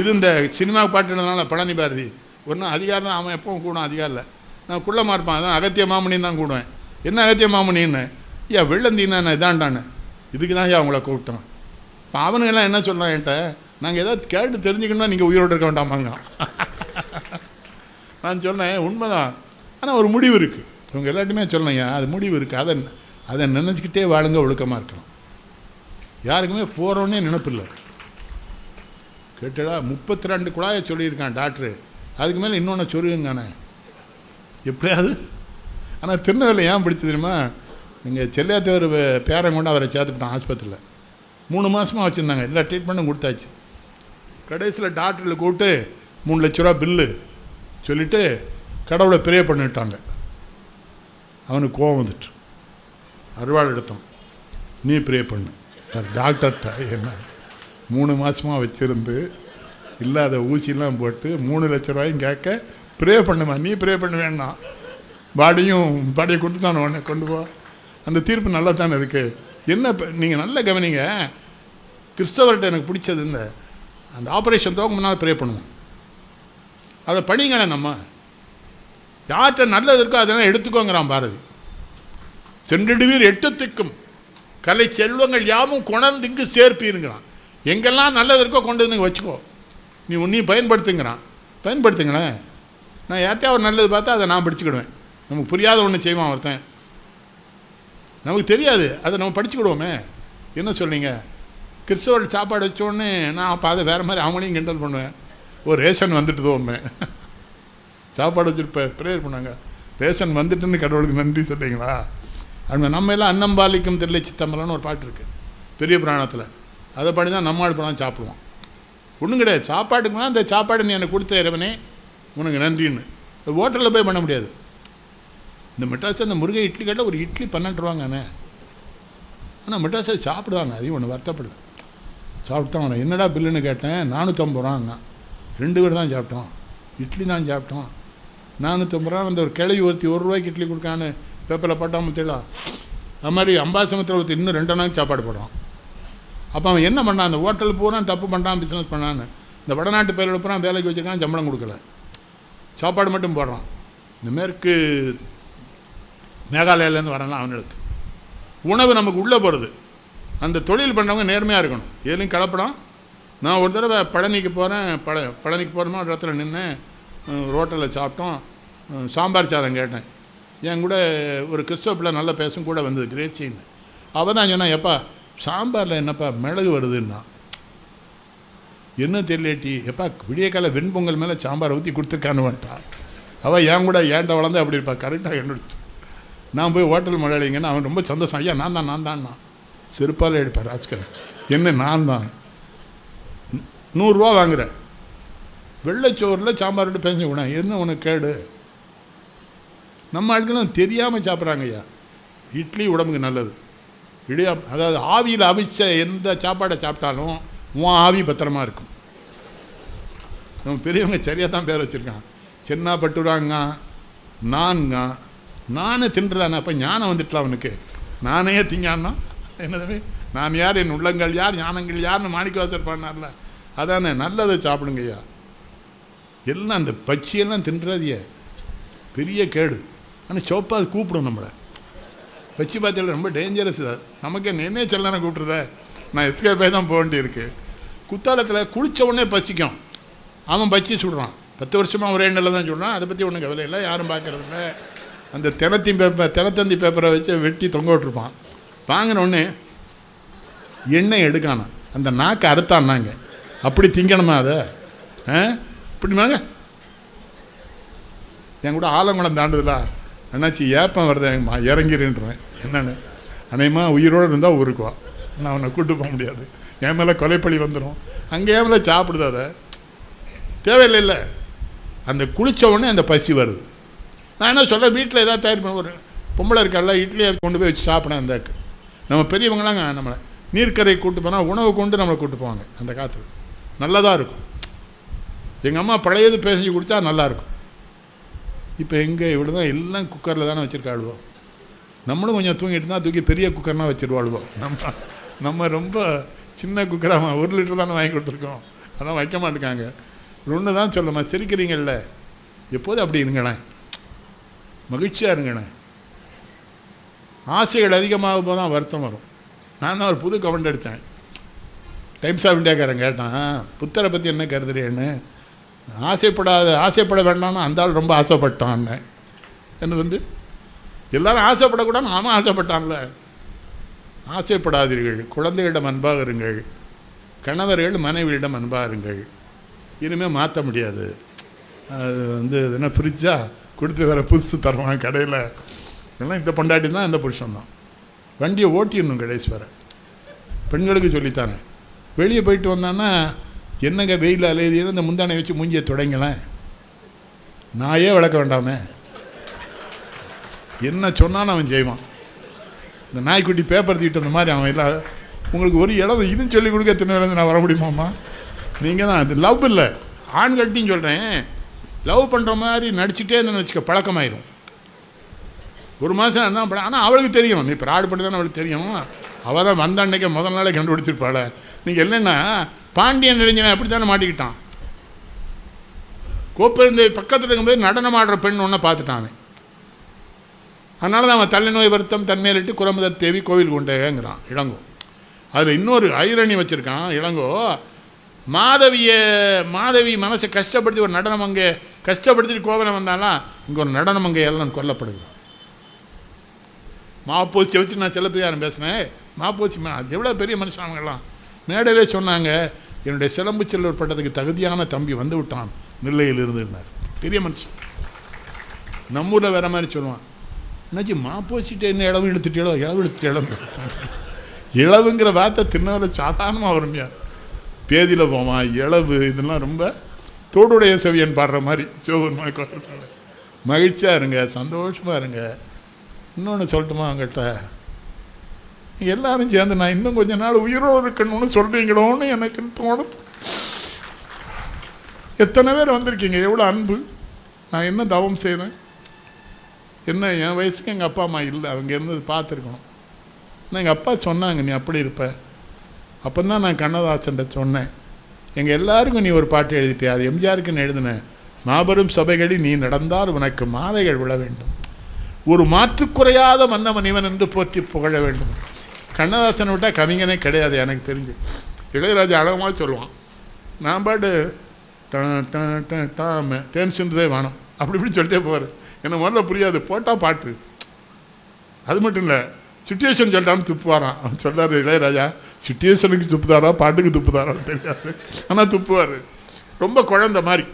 இது இந்த சினிமா பாட்டுனால பழனி பாரதி ஒன்றும் அதிகாரம் தான் அவன் எப்பவும் கூடும் அதிகாரம் இல்லை நான் குள்ளமாக இருப்பான் அதான் அகத்திய மாமணின்னு தான் கூடுவேன். என்ன அகத்திய மாமணின்னு ஐயா வெள்ளந்தீனா நான் இதாண்டானே இதுக்கு தான் ஐயா அவங்கள கூப்பிட்டோம். இப்போ அவனுங்கெல்லாம் என்ன சொல்கிறான் என்கிட்ட? நாங்கள் ஏதாவது கேட்டு தெரிஞ்சுக்கணும்னா நீங்கள் உயிரோடு இருக்க வேண்டாமாங்க. நான் சொன்னேன் உண்மைதான். ஆனால் ஒரு முடிவு இருக்குது இவங்க எல்லாத்தையுமே சொன்னேங்க அது முடிவு இருக்குது அதை அதை நினச்சிக்கிட்டே வாழுங்க ஒழுக்கமாக இருக்கணும் யாருக்குமே போகிறோன்னே நினப்பில்லை கேட்டடா முப்பத்தி ரெண்டு குழாயை சொல்லியிருக்கான் டாக்டரு. அதுக்கு மேலே இன்னொன்று சொல்லுங்கண்ணே. எப்படியாவது ஆனால் திருநெல்வேலி ஏன் பிடிச்சது தெரியுமா? எங்கள் செல்லியாத்தவர் பேரன் கொண்டு அவரை சேர்த்துக்கிட்டான் ஆஸ்பத்திரியில். மூணு மாதமாக வச்சுருந்தாங்க. எல்லா ட்ரீட்மெண்ட்டும் கொடுத்தாச்சு. கடைசியில் டாக்டரில் கூப்பிட்டு மூணு லட்ச ரூபா பில்லு சொல்லிவிட்டு கடவுளை ப்ரே பண்ணிட்டாங்க. அவனுக்கு கோவம் வந்துட்டு. அருவாள் எடுத்தோம். நீ ப்ரே பண்ணு. டாக்டர்கிட்ட. என்ன மூணு மாதமாக வச்சுருந்து இல்லாத ஊசிலாம் போட்டு மூணு லட்ச ரூபாயும் கேட்க ப்ரே பண்ணுமா? நீ ப்ரே பண்ண வேண்டாம் பாடியும் பாடியை கொடுத்துட்டான உடனே கொண்டு போ. அந்த தீர்ப்பு நல்லா தானே இருக்குது என்ன நீங்கள் நல்லா கவனிங்க. கிறிஸ்தவர்கிட்ட எனக்கு பிடிச்சது இந்த அந்த ஆப்ரேஷன் துவங்க முன்னால் ப்ரே பண்ணுவோம். அதை படிங்களே நம்ம. யார்கிட்ட நல்லது இருக்கோ அதெல்லாம் எடுத்துக்கோங்கிறான் பாரதி. சென்றிடுவீர் எட்டுத்துக்கும். கலை செல்வங்கள் யாவும் கொணர்ந்து இங்கு சேர்ப்பீருங்கிறான். எங்கெல்லாம் நல்லது இருக்கோ கொண்டு வந்து வச்சுக்கோ. நீ உன்னையும் பயன்படுத்துங்கிறான். பயன்படுத்துங்களேன். நான் யார்கிட்டயா ஒரு நல்லது பார்த்தா அதை நான் படிச்சுக்கிடுவேன். நமக்கு புரியாத ஒன்று செய்வான் ஒருத்தன். நமக்கு தெரியாது. அதை நம்ம படிச்சுக்கிடுவோமே. என்ன சொல்லிங்க கிறிஸ்தவர்கள் சாப்பாடு வச்சோடனே நான் அப்போ அதை வேறு மாதிரி அவங்களையும் கிண்டல் பண்ணுவேன். ஒரு ரேஷன் வந்துட்டு தோமே சாப்பாடு வச்சுட்டு ப்ரேயர் பண்ணாங்க ரேஷன் வந்துட்டுன்னு கடவுளுக்கு நன்றி சொல்லிங்களா அது நம்ம எல்லாம் அன்னம்பாலிக்கும் தெரியல சித்தம்பலம்னு ஒரு பாட்டு இருக்குது பெரிய புராணத்தில். அதை பாடி தான் நம்மாள் பழம் சாப்பிடுவோம் ஒன்றும் கிடையாது. சாப்பாட்டுக்கு மேலே அந்த சாப்பாடு நீ எனக்கு கொடுத்த இறைவனே உனக்கு நன்றின்னு. அது ஹோட்டலில் போய் பண்ண முடியாது. இந்த மெட்ராஸ் அந்த முருகை இட்லி கேட்டால் ஒரு இட்லி பன்னெண்டு ரூபாங்கண்ணே ஆனால் மெட்ராஸில் சாப்பிடுவாங்க. அதையும் ஒன்று வருத்தப்படல. சாப்பிட்டோம். அவனை என்னடா பில்லுன்னு கேட்டேன். நானூற்றம்பது ரூபாங்க ரெண்டு பேர் தான் சாப்பிட்டோம். இட்லி தான் சாப்பிட்டோம். நானூற்றம்பது ரூபா அந்த ஒரு கிளவி ஒருத்தி ஒரு ரூபாய்க்கு இட்லி கொடுக்கான்னு பேப்பரில் போட்டாமல் தெரியல அது மாதிரி அம்பாசமத்தில் ஒருத்தர் இன்னும் ரெண்டு நாளைக்கு சாப்பாடு போடுறான் அப்போ அவன் என்ன பண்ணான்? அந்த ஹோட்டல் பூரா தப்பு பண்ணுறான் பிஸ்னஸ் பண்ணான்னு. இந்த வடநாட்டு பேர் பூரா வேலைக்கு வச்சுருக்கான் சம்பளம் கொடுக்கல. சாப்பாடு மட்டும் போடுறான். இந்த மேற்கு மேகாலயாலேருந்து வரலாம் அவனுக்கு. உணவு நமக்கு உள்ளே போகிறது அந்த தொழில் பண்ணுறவங்க நேர்மையாக இருக்கணும். எதுலையும் கலப்படம். நான் ஒரு தடவை பழனிக்கு போகிறேன் பழ பழனிக்கு போகிறோமோ ஒரு இடத்துல நின்று ரோட்டில் சாப்பிட்டோம். சாம்பார் சாதம் கேட்டேன். என் கூட ஒரு கிறிஸ்தவ பிள்ளை நல்லா பேசும் கூட வந்தது கிரேச்சின்னு அவள் தான் சொன்னான் எப்பா சாம்பாரில் என்னப்பா மிளகு வருதுன்னா? என்ன தெரியலேட்டி எப்பா விடிய கால வெண்பொங்கல் மேலே சாம்பார் ஊற்றி கொடுத்துருக்கான்னு அவள் என் கூட ஏன்ட்ட வளர்ந்து அப்படி இருப்பா? கரெக்டாக கண்டுபிடிச்சிட்டு நான் போய் ஹோட்டல் மலையாளிங்கன்னா அவன் ரொம்ப சந்தோஷம். ஐயா நான் தான் நான் தான் செருப்பால் எடுப்பேன் ராஜ்கரன் என்ன நான் தான். நூறுரூவா வாங்குறேன். வெள்ளைச்சோரில் சாம்பார் விட்டு பேச கூட. என்ன உனக்கு கேடு? நம்ம ஆட்களும் தெரியாமல் சாப்பிட்றாங்க ஐயா இட்லி உடம்புக்கு நல்லது. இடியா அதாவது ஆவியில் அவிச்ச எந்த சாப்பாடை சாப்பிட்டாலும் உன் ஆவி பத்திரமா இருக்கும். நம்ம பெரியவங்க சரியாக தான் பேர் வச்சுருக்கான் சின்ன பட்டுறாங்க நான்ங்க நானே தின்றுதானே அப்போ ஞானம் வந்துட்டலாம் அவனுக்கு. நானே திங்கான்னா என்னதுமே நான் யார்? என் உள்ளங்கள் யார்? ஞானங்கள் யார்னு மாணிக்கவாசர் பண்ணார்ல அதானே நல்லதை சாப்பிடுங்கய்யா எல்லாம் அந்த பச்சியெல்லாம் தின்றாதிய பெரிய கேடு. ஆனால் சோப்பா அது கூப்பிடும் நம்மளை. பச்சி பார்த்தால ரொம்ப டேஞ்சரஸ் சார். நமக்கு நின்னே செல்லான கூப்பிட்றத நான் எஸ்கேப்பே தான் போக வேண்டியிருக்கு. குத்தாலத்தில் குளித்த உடனே பசிக்கும். அவன் பச்சி சுடுறான். பத்து வருஷமாக ஒரே நிலை தான் சொல்கிறான் அதை பற்றி ஒன்றும் கவலை இல்லை. யாரும் பார்க்கறதில்ல அந்த தினத்தி பேப்பர் தினத்தந்தி பேப்பரை வச்சு வெட்டி தொங்க விட்டுருப்பான். வாங்கினோடனே எண்ணெய் எடுக்கானா அந்த நாக்கை அறுத்தான்னாங்க. அப்படி திங்கணுமா அதை? ஆ? இப்படி வாங்க என் கூட ஆலங்குளம் தாண்டுதலா அண்ணாச்சி ஏப்பம் வருது இறங்கிறேன்றேன் என்னென்னு என்னன்னு? அநேகமா உயிரோடு இருந்தால் ஊருக்கு வா நான் அவனை கூட்டு போக முடியாது. என் மேலே கொலைப்பழி வந்துடும் அங்கே ஏன் மேலே சாப்பிடுது அதை. தேவையில்லைல்ல. அந்த குளித்தவொடனே உடனே அந்த பசி வருது. நான் என்ன சொல்ல வீட்டில் ஏதாவது தயார் பண்ண. ஒரு பொம்பளை இருக்கால இட்லியை கொண்டு போய் வச்சு சாப்பிடேன் அந்த நம்ம பெரியவங்களாங்க நம்மளை. நீர்க்கரை கூட்டு போனால் உணவு கொண்டு நம்மளை கூட்டு போவாங்க அந்த காலத்தில். நல்லதாக இருக்கும். எங்கள் அம்மா பழையது பேசி கொடுத்தா நல்லாயிருக்கும் இப்போ எங்கே இவ்வளோ தான் எல்லாம் குக்கரில் தானே வச்சுருக்காளுவோம் நம்மளும் கொஞ்சம் தூங்கிட்டு இருந்தால் தூக்கி பெரிய குக்கர்னால் வச்சுருவாளுவோம் நம்ம நம்ம ரொம்ப சின்ன குக்கராக ஒரு லிட்டர் தானே வாங்கி கொடுத்துருக்கோம். அதான் வைக்க மாட்டேங்காங்க ஒன்று தான் சொல்லுமா சிரிக்கிறீங்கள்ல? எப்போதும் அப்படி இருங்களேன் மகிழ்ச்சியாக இருங்களேன் ஆசைகள் அதிகமாகும் போது தான் வருத்தம் வரும். நான் தான் ஒரு புது கமெண்ட் அடித்தேன். டைம்ஸ் ஆஃப் இந்தியாக்காரன் கேட்டான் புத்தரை பற்றி என்ன கருதுறேன்னு ஆசைப்படாத ஆசைப்பட வேண்டாம்னு அந்த ஆள் ரொம்ப ஆசைப்பட்டான். என்ன தம்பி? எல்லாரும் ஆசைப்படக்கூடாது ஆமாம் ஆசைப்பட்டான்ல. ஆசைப்படாதீர்கள். குழந்தைகளிடம் அன்பாக இருங்கள். கணவர்கள் மனைவியிடம் அன்பாக இருங்கள். இனிமேல் மாற்ற முடியாது. அது வந்து என்ன ஃப்ரிட்ஜா கொடுத்து வர புதுசு தருவான் கடையில். எல்லாம் இந்த பொண்டாட்டி தான் இந்த புருஷன் தான். வண்டியை ஓட்டிடணும் கடைசி வர பெண்களுக்கு சொல்லித்தானே வெளியே போயிட்டு வந்தான்னா என்னங்க வெயில் அலையுதுன்னு இந்த முந்தானை வச்சு மூஞ்சியை தொடங்களேன். நாயே வளர்க்க வேண்டாமே. என்ன சொன்னாலும் அவன் செய்வான் இந்த நாய்க்குட்டி பேப்பர் தீட்டு அந்த மாதிரி அவன் இல்லை. உங்களுக்கு ஒரு இடம் இதுன்னு சொல்லி கொடுக்க திருநெல்வேலி நான் வர முடியுமாம்மா? நீங்கள் தான் அது லவ் இல்லை. ஆண்கள்ட்டையும் சொல்கிறேன் லவ் பண்ணுற மாதிரி நடிச்சுட்டே இருந்தேன்னு வச்சுக்க பழக்கமாயிரும். ஒரு மாதம் என்ன பண்ண ஆனால் அவளுக்கு தெரியும். நீ ப்ராடு பண்ணி தானே அவளுக்கு தெரியும். அவள் தான் வந்த அன்னைக்கே முதல் நாளே கண்டுபிடிச்சிருப்பாள். நீங்கள் என்னென்னா பாண்டியன் நெடுஞ்சவன் அப்படி தானே மாட்டிக்கிட்டான்? கோப்பெருந்தை பக்கத்தில் இருக்கும்போது நடனம் ஆடுற பெண் ஒன்றை பார்த்துட்டான் அதனால தான் அவன் தலைநோய் வருத்தம் தன்மையிலிட்டு குரமுதர் தேவி கோவில் கொண்டேங்கிறான் இளங்கோ. அதில் இன்னொரு ஐரணி வச்சுருக்கான் இளங்கோ. மாதவியை மாதவி மனசை கஷ்டப்படுத்தி ஒரு நடனம் அங்கே கஷ்டப்படுத்திட்டு கோவலம் வந்தாலாம் இங்கே ஒரு நடனம் அங்கே எல்லாம் கொல்லப்படுகிறான் மாப்போச்சி வச்சு நான் செல்லத்துக்காரன் பேசினேன்? மாப்போச்சி மா அது எவ்வளோ பெரிய மனுஷன் அவங்கெல்லாம்? மேடையிலே சொன்னாங்க என்னுடைய சிலம்பு செல்லூர் பட்டத்துக்கு தகுதியான தம்பி வந்து விட்டான். நெல்லையில் இருந்துனார் பெரிய மனுஷன். நம்ம ஊரில் வேற மாதிரி சொல்லுவான். என்னாச்சு மாப்போசிட்டு என்ன இளவு இழுத்துட்டேளோ இளவு இழுத்து இளவு இளவுங்கிற வார்த்தை தின்னவரை சாதாரணமாக வருமையா பேதியில் போவான் இளவு இதெல்லாம் ரொம்ப தோடுடைய செவியன் பாடுற மாதிரி சிவபெருமா மகிழ்ச்சியாக இருங்க சந்தோஷமாக இருங்க. இன்னொன்று சொல்லட்டுமா அவங்ககிட்ட எல்லாரும் சேர்ந்து நான் இன்னும் கொஞ்ச நாள் உயிரோடு இருக்கணும்னு சொல்கிறீங்களோன்னு எனக்கு தோணுது. எத்தனை பேர் வந்திருக்கீங்க? எவ்வளோ அன்பு. நான் என்ன தவம் செய்கிறேன் என்ன என் வயசுக்கு எங்கள் அப்பா அம்மா இல்லை. அவங்க இருந்தது பார்த்துருக்கணும். ஆனால் எங்கள் அப்பா சொன்னாங்க நீ அப்படி இருப்ப. அப்போ தான் நான் கண்ணதாசன்ட்ட சொன்னேன். எங்கள் எல்லாருக்கும் நீ ஒரு பாட்டு எழுதிட்டே அது எம்ஜிஆருக்குன்னு எழுதினேன் மாபெரும் சபைகளில் நீ நடந்தால் உனக்கு மாலைகள் விழ வேண்டும். ஒரு மாற்றுக்குறையாத மன்னவன் இவன் என்று போற்றி புகழ வேண்டும். கண்ணதாசனை விட்டால் கவிஞனே கிடையாது எனக்கு தெரிஞ்சு. இளையராஜா அழகமாக சொல்லுவான். நான் பாட்டு ட- ட- ட- தாம தேன் சிந்துதே வானம். அப்படி இப்படி சொல்லிட்டே போவார். எனக்கு முதல்ல புரியாது போட்டால் பாட்டு. அது மட்டும் இல்லை சுச்சுவேஷன் சொல்லிட்டான்னு துப்புவாரான் அவன் சொல்கிறார் இளையராஜா சுச்சுவேஷனுக்கு துப்புதாரா பாட்டுக்கு துப்புதாரான்னு தெரியாது. ஆனால் துப்புவார். ரொம்ப குழந்த மாதிரி.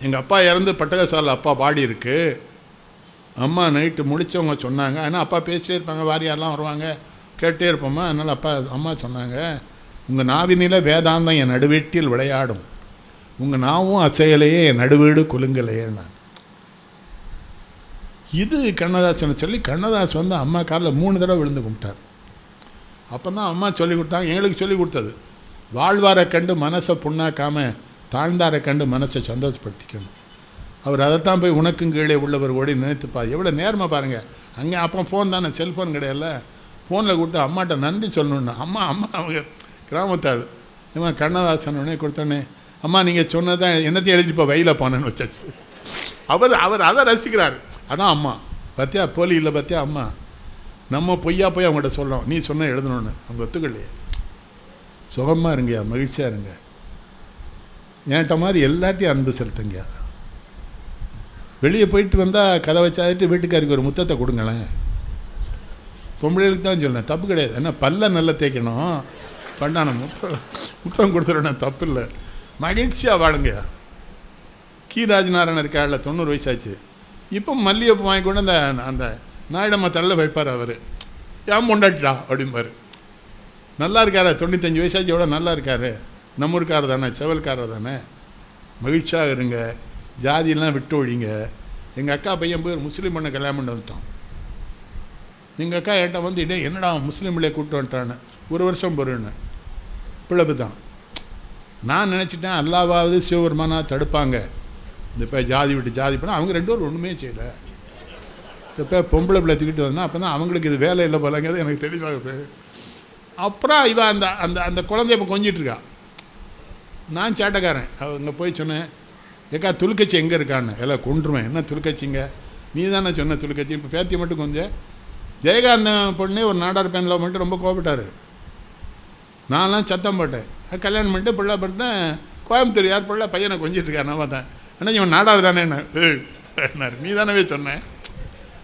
எங்கள் அப்பா இறந்து பட்டகசாலில் அப்பா பாடி இருக்குது அம்மா நைட்டு முடித்தவங்க சொன்னாங்க. ஆனால் அப்பா பேசிட்டே இருப்பாங்க. வாரியாரெலாம் வருவாங்க. கேட்டே இருப்போம்மா அதனால் அப்பா அம்மா சொன்னாங்க உங்கள் நாவினில வேதாந்தம் என் நடுவீட்டில் விளையாடும். உங்கள் நாவும் அசையலையே என் நடுவீடு குலுங்கலையேன்னா. இது கண்ணதாசனை சொல்லி கண்ணதாஸ் வந்து அம்மா காலில் மூணு தடவை விழுந்து கும்பிட்டார். அப்போ தான் அம்மா சொல்லி கொடுத்தாங்க. எங்களுக்கு சொல்லி கொடுத்தது. வாழ்வாரை கண்டு மனசை புண்ணாக்காமல் தாழ்ந்தாரை கண்டு மனசை சந்தோஷப்படுத்திக்கணும். அவர் அதைத்தான் போய் உனக்கும் கீழே உள்ளவர் ஓடி நினைத்துப்பார். எவ்வளோ நேர்மை பாருங்கள் அங்கே அப்போ ஃபோன் தானே செல்ஃபோன் கிடையாதுல ஃபோனில் கூப்பிட்டு அம்மாட்ட நன்றி சொல்லணுன்னு அம்மா அம்மா அவங்க கிராமத்தாள் ஏமா கண்ணதாசன் உடனே கொடுத்தோன்னே அம்மா நீங்கள் சொன்னதான் என்னத்தையும் எழுதிட்டு இப்போ போனேன்னு வச்சாச்சு. அவர் அவர் அதை ரசிக்கிறார். அதான் அம்மா. பார்த்தியா போலி இல்லை பார்த்தியா அம்மா? நம்ம பொய்யா போய் அவங்கள்ட்ட சொல்கிறோம் நீ சொன்ன எழுதணும்னு. அவங்க ஒத்துக்கலையே. சுகமாக இருங்கய்யா மகிழ்ச்சியாக இருங்க. என்கிட்ட மாதிரி எல்லாத்தையும் அன்பு செலுத்துங்கய்யா. வெளியே போயிட்டு வந்தால் கதை வச்சாதிட்டு வீட்டுக்காருக்கு ஒரு முத்தத்தை கொடுங்களேன். பொம்பளைகளுக்கு தான் சொல்லணும் தப்பு கிடையாது. என்ன பல்ல நல்லா தேய்க்கணும். பண்ணான முத்தம் முத்தம் கொடுத்துருவேன் தப்பு இல்லை. மகிழ்ச்சியாக வாழுங்க. கி. ராஜநாராயணன் இருக்காள் தொண்ணூறு வயசாச்சு. இப்போ மல்லிகைப்பூ வாங்கி கொண்டு அந்த அந்த நாயிடம்மா தள்ள வைப்பார் அவர். ஏன் பொண்டாட்டிடா அப்படிம்பார். நல்லா இருக்காரு தொண்ணூத்தஞ்சு வயசாச்சு எவ்வளோ நல்லா இருக்காரு. நம்ம ஊருக்காரர் தானே செவல்காரர் தானே. மகிழ்ச்சியாக இருங்க. ஜாதியெல்லாம் விட்டு ஒழிங்க. எங்கள் அக்கா பையன் போய் ஒரு முஸ்லீம் பொண்ணை கல்யாணம் பண்ணி வந்துட்டான். எங்கள் அக்கா என்கிட்ட வந்து இடே என்னடா அவன் கூப்பிட்டு வந்துட்டான்னு? ஒரு வருஷம் பொருன்னு பிழப்பு தான். நான் நினச்சிட்டேன் அல்லாவாவது சிவபெருமானா தடுப்பாங்க. இந்த இப்போ ஜாதி விட்டு ஜாதி பண்ணால் அவங்க ரெண்டு பேரும் ஒன்றுமே செய்யலை. இப்போ பொம்பளை பிள்ளை தூக்கிட்டு வந்தா அப்போ தான் அவங்களுக்கு இது வேலை இல்லை போலங்கிறது எனக்கு தெளிவாகுது அப்புறம் இவன் அந்த அந்த அந்த குழந்தைய இப்போ கொஞ்சிட்ருக்கா நான் சேட்டைக்காரன். அவங்க போய் சொன்னேன் ஏக்கா துளுக்கச்சி எங்கே இருக்கான்னு? எல்லாம் கொண்டுருவேன் என்ன துளுக்கச்சிங்க நீ தானே சொன்ன துளுக்கச்சி இப்போ பேத்தி மட்டும் கொஞ்சம் ஜெயகாந்தன் பொண்ணே ஒரு நாடார் பேனில் மட்டும் ரொம்ப கோபப்பட்டார் நான்லாம் சத்தம் போட்டேன். கல்யாணம் பண்ணிட்டு பிள்ளை பண்ணிட்டேன் கோயம்புத்தூர் யார் பிள்ளை? பையனை கொஞ்சிட்டு இருக்கார் நான் பார்த்தேன். ஆனால் இவன் நாடார் தானே? என்ன? நீ தானவே சொன்னேன்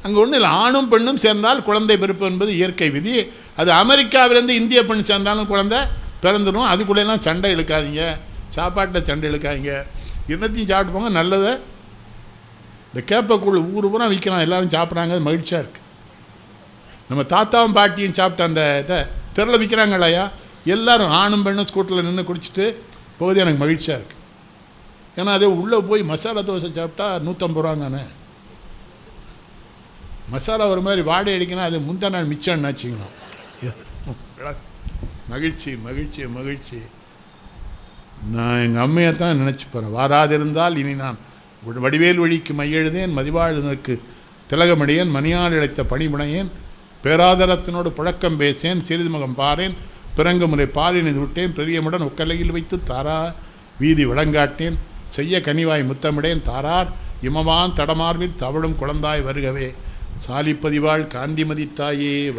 அங்கே ஒன்றும் இல்லை. ஆணும் பெண்ணும் சேர்ந்தால் குழந்தை பிறப்பு என்பது இயற்கை விதி. அது அமெரிக்காவிலேருந்து இந்திய பெண் சேர்ந்தாலும் குழந்தை பிறந்துடும் அதுக்குள்ளேலாம் சண்டை இழுக்காதீங்க. சாப்பாட்டில் சண்டை இழுக்காதீங்க. என்னத்தையும் சாப்பிட்டு போங்க நல்லதை. இந்த கேப்பக்குள்ள ஊர் பூரா விற்கிறான் எல்லாரும் சாப்பிட்றாங்க அது மகிழ்ச்சியாக இருக்குது நம்ம தாத்தாவும் பாட்டியும் சாப்பிட்ட அந்த இதை தெருவில் இல்லையா எல்லோரும் ஆணும் பெண்ணும் ஸ்கூட்டரில் நின்று குடிச்சிட்டு போகுது எனக்கு மகிழ்ச்சியாக இருக்குது ஏன்னா அதே உள்ளே போய் மசாலா தோசை சாப்பிட்டா நூற்றம்பது ரூபாங்கண்ணே மசாலா ஒரு மாதிரி வாடகை அடிக்கணும் அது முந்தா நாள் மிச்சம்னு மகிழ்ச்சி மகிழ்ச்சி மகிழ்ச்சி. நான் எங்கள் அம்மையை தான் நினச்சி போகிறேன் வாராதிருந்தால் இனி நான் வடிவேல் வழிக்கு மையெழுதேன் மதிவாழ்தனுக்கு திலகமடியேன் மணியால் இழைத்த பணிமுனையேன் பேராதரத்தினோடு புழக்கம் பேசேன் சிறிது முகம் பாரேன் பிறங்கு முறை பாலினிது விட்டேன் பெரியமுடன் ஒக்கலையில் வைத்து தாரா வீதி விளங்காட்டேன் செய்ய கனிவாய் முத்தமிடேன் தாரார் இமவான் தடமார்பில் தவழும் குழந்தாய் வருகவே. சாலிப்பதிவாள் காந்திமதி தாயே